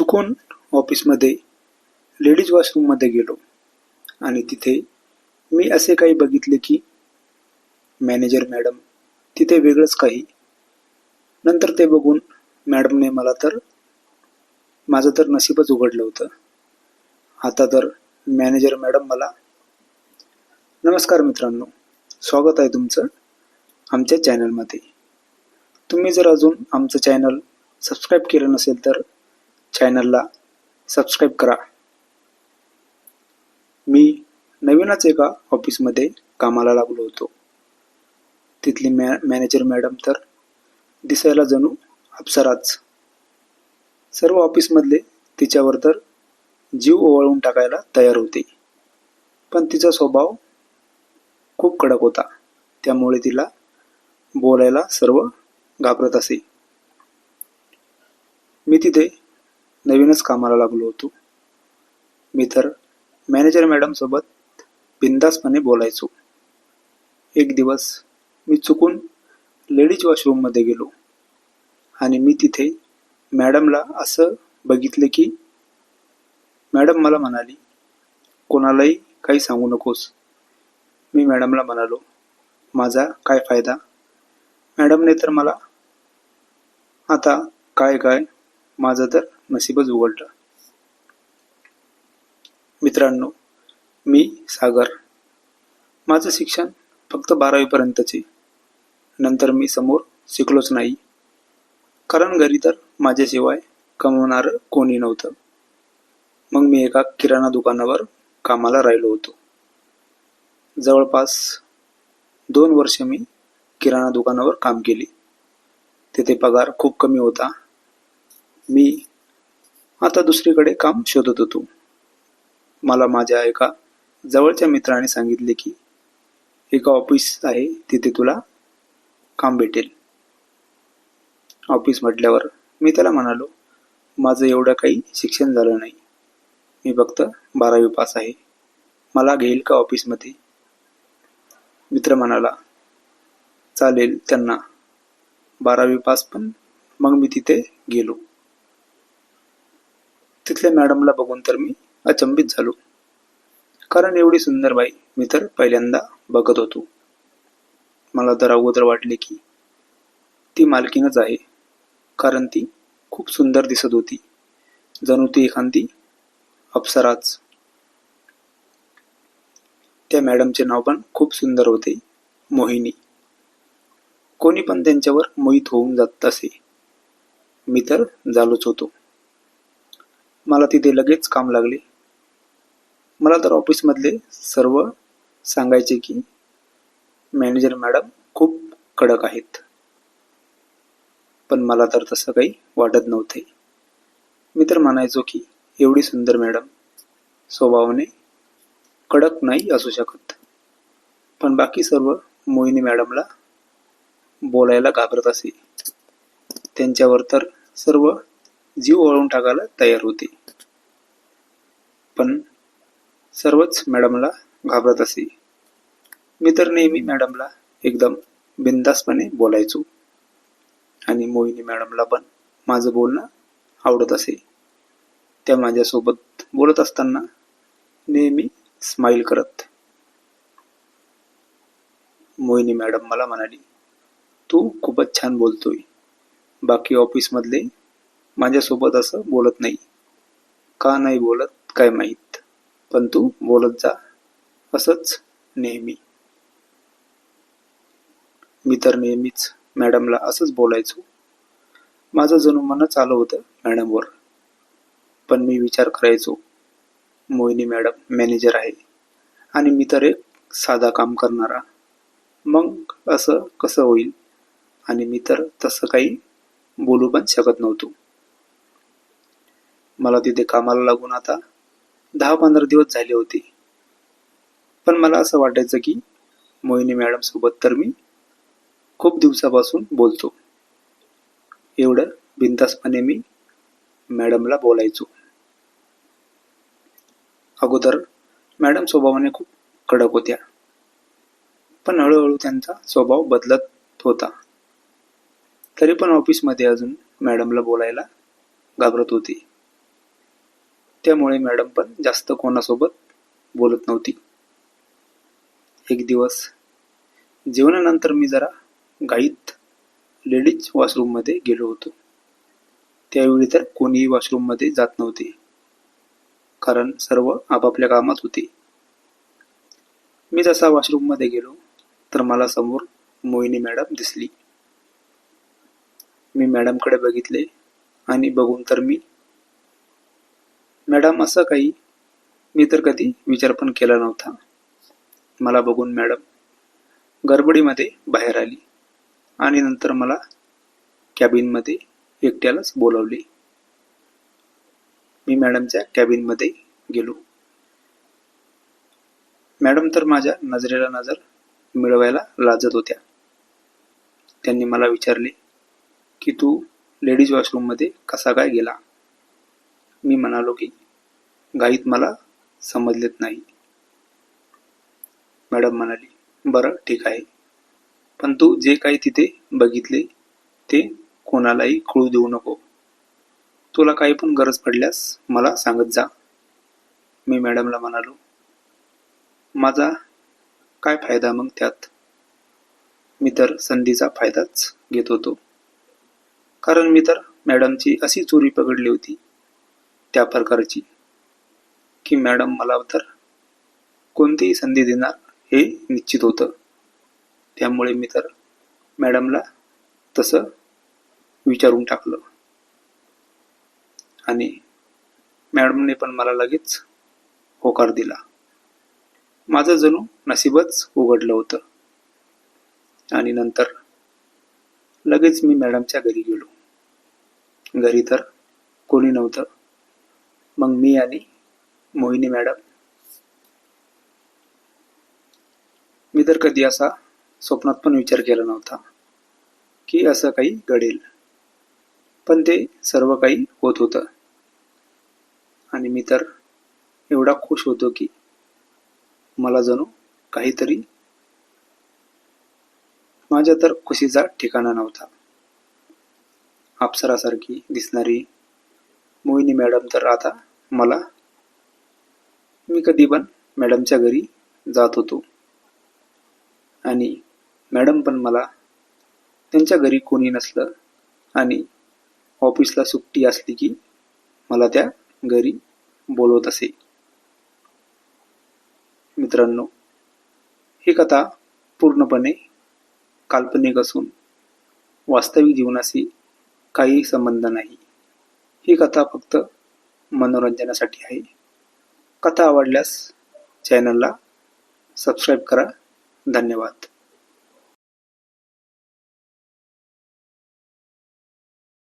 चुकून ऑफिसमध्ये लेडीज वॉशरूममध्ये गेलो. आणि तिथे मी असे काही बघितले की मॅनेजर मॅडम तिथे वेगळंच काही. नंतर ते बघून मॅडमने मला तर माझं तर नशीबच उघडलं होतं. आता तर मॅनेजर मॅडम मला नमस्कार मित्रांनो स्वागत आहे तुमचं आमच्या चॅनलमध्ये. तुम्ही जर अजून आमचं चॅनल सबस्क्राईब केलं नसेल तर चॅनलला सबस्क्राईब करा. मी नवीनच एका ऑफिसमध्ये कामाला लागलो होतो. तिथली मॅ मॅनेजर मॅडम तर दिसायला जणू अप्सराच. सर्व ऑफिसमधले तिच्यावर तर जीव ओवाळून टाकायला तयार होते. पण तिचा स्वभाव खूप कडक होता. त्यामुळे तिला बोलायला सर्व घाबरत असे. मी तिथे नवीनच कामाला लागलो होतो. मी तर मॅनेजर मॅडमसोबत बिंदासपणे बोलायचो. एक दिवस मी चुकून लेडीज वॉशरूममध्ये गेलो आणि मी तिथे मॅडमला असं बघितले की मॅडम मला म्हणाली कोणालाही काही सांगू नकोस. मी मॅडमला म्हणालो माझा काय फायदा? मॅडमने तर मला आता काय काय? माझं तर नशीबच उघडलं मित्रांनो मी सागर. माझं शिक्षण फक्त बारावीपर्यंतचे. नंतर मी समोर शिकलोच नाही. कारण घरी तर माझ्याशिवाय कमवणारं कोणी नव्हतं. मग मी एका किराणा दुकानावर कामाला राहिलो होतो. जवळपास दोन वर्ष मी किराणा दुकानावर काम केले. तेथे पगार खूप कमी होता. मी आता दुसरीकडे काम शोधत होतो. मला माझ्या एका जवळच्या मित्राने सांगितले की एका ऑफिस आहे तिथे तुला काम भेटेल. ऑफिस म्हटल्यावर मी त्याला म्हणालो माझं एवढं काही शिक्षण झालं नाही. मी फक्त बारावी पास आहे. मला घेईल का ऑफिसमध्ये? मित्र म्हणाला चालेल त्यांना. बारावी पास पण मग मी तिथे गेलो. तिथल्या मॅडमला बघून तर मी अचंबित झालो. कारण एवढी सुंदर बाई मी तर पहिल्यांदा बघत होतो. मला तर अगोदर वाटले की ती मालकीनच आहे कारण ती खूप सुंदर दिसत होती. जणू ती एखादी अप्सराच. त्या मॅडमचे नाव पण खूप सुंदर होते मोहिनी. कोणी पण त्यांच्यावर मोहित होऊन जात असे. मी तर झालोच होतो. मला तिथे लगेच काम लागले. मला तर ऑफिसमधले सर्व सांगायचे की मॅनेजर मॅडम खूप कडक आहेत. पण मला तर तसं काही वाटत नव्हते. मी तर म्हणायचो की एवढी सुंदर मॅडम स्वभावाने कडक नाही असू शकत. पण बाकी सर्व मोहिनी मॅडमला बोलायला घाबरत असे. त्यांच्यावर तर सर्व जीव ओळून टाकायला तयार होते. पण सर्वच मॅडमला घाबरत असे. मी तर नेहमी मॅडमला एकदम बिंदासपणे बोलायचो. आणि मोहिनी मॅडमला पण माझं बोलणं आवडत असे. त्या माझ्यासोबत बोलत असताना नेहमी स्माईल करत. मोहिनी मॅडम मला म्हणाली तू खूपच छान बोलतोय. बाकी ऑफिसमधले माझ्यासोबत असं बोलत नाही. का नाही बोलत काय माहीत. पण तू बोलत जा असंच नेहमी. मी तर नेहमीच मॅडमला असंच बोलायचो. माझं जणू मनच आलं होतं मॅडमवर. पण मी विचार करायचो मोहिनी मॅडम मॅनेजर आहे आणि मी तर एक साधा काम करणारा. मग असं कसं होईल? आणि मी तर तसं काही बोलू पण शकत नव्हतो. मला तिथे कामाला लागून आता दहा पंधरा दिवस झाले होते. पण मला असं वाटायचं की मोहिनी मॅडम सोबत तर मी खूप दिवसापासून बोलतो. एवढं बिनतासपणे मी मॅडमला बोलायचो. अगोदर मॅडम स्वभावाने खूप कडक होत्या. पण हळूहळू त्यांचा स्वभाव बदलत होता. तरी पण ऑफिसमध्ये अजून मॅडमला बोलायला घाबरत होती. त्यामुळे मॅडम पण जास्त कोणासोबत बोलत नव्हती. एक दिवस जेवणानंतर मी जरा घाईत लेडीज वॉशरूममध्ये गेलो होतो. त्यावेळी तर कोणीही वॉशरूममध्ये जात नव्हते. कारण सर्व आपापल्या कामात होते. मी जसा वॉशरूममध्ये गेलो तर मला समोर मोहिनी मॅडम दिसली. मी मॅडमकडे बघितले आणि बघून तर मी मॅडम असं काही मी तर कधी विचार पण केला नव्हता. मला बघून मॅडम गडबडीमध्ये बाहेर आली आणि नंतर मला कॅबिनमध्ये एकट्यालाच बोलावले. मी मॅडमच्या कॅबिनमध्ये गेलो. मॅडम तर माझ्या नजरेला नजर मिळवायला लाजत होत्या. त्यांनी मला विचारले की तू लेडीज वॉशरूममध्ये कसा काय गेला? मी म्हणालो की गाईत मला समजलेत नाही. मॅडम म्हणाली बरं ठीक आहे. पण तू जे काही तिथे बघितले ते कोणालाही कळू देऊ नको. तुला काही पण गरज पडल्यास मला सांगत जा. मी मॅडमला म्हणालो माझा काय फायदा मग त्यात? मी तर संधीचा फायदाच घेत होतो. कारण मी तर मॅडमची अशी चोरी पकडली होती. त्या प्रकारची. की मॅडम मला तर कोणतीही संधी देणार हे निश्चित होतं. त्यामुळे मी तर मॅडमला तसं विचारून टाकलं. आणि मॅडमने पण मला लगेच होकार दिला. माझं जणू नशीबच उघडलं होतं. आणि नंतर लगेच मी मॅडमच्या घरी गेलो. घरी तर कोणी नव्हतं. मग मी आणि मोहिनी मॅडम. मी तर कधी असा स्वप्नात पण विचार केला नव्हता की असं काही घडेल. पण ते सर्व काही होत होतं. आणि मी तर एवढा खुश होतो की मला जणू काहीतरी माझ्या तर खुशीचा ठिकाणा नव्हता. अप्सरासारखी दिसणारी मोहिनी मॅडम तर आता मला? मी कधी पण मॅडमच्या घरी जात होतो. आणि मॅडम पण मला त्यांच्या घरी कोणी नसलं आणि ऑफिसला सुट्टी असली की मला त्या घरी बोलवत असे. मित्रांनो ही कथा पूर्णपणे काल्पनिक असून वास्तविक जीवनाशी काही संबंध नाही. ही कथा फक्त मनोरंजनासाठी आहे. कथा आवडल्यास चॅनलला सबस्क्राईब करा. धन्यवाद.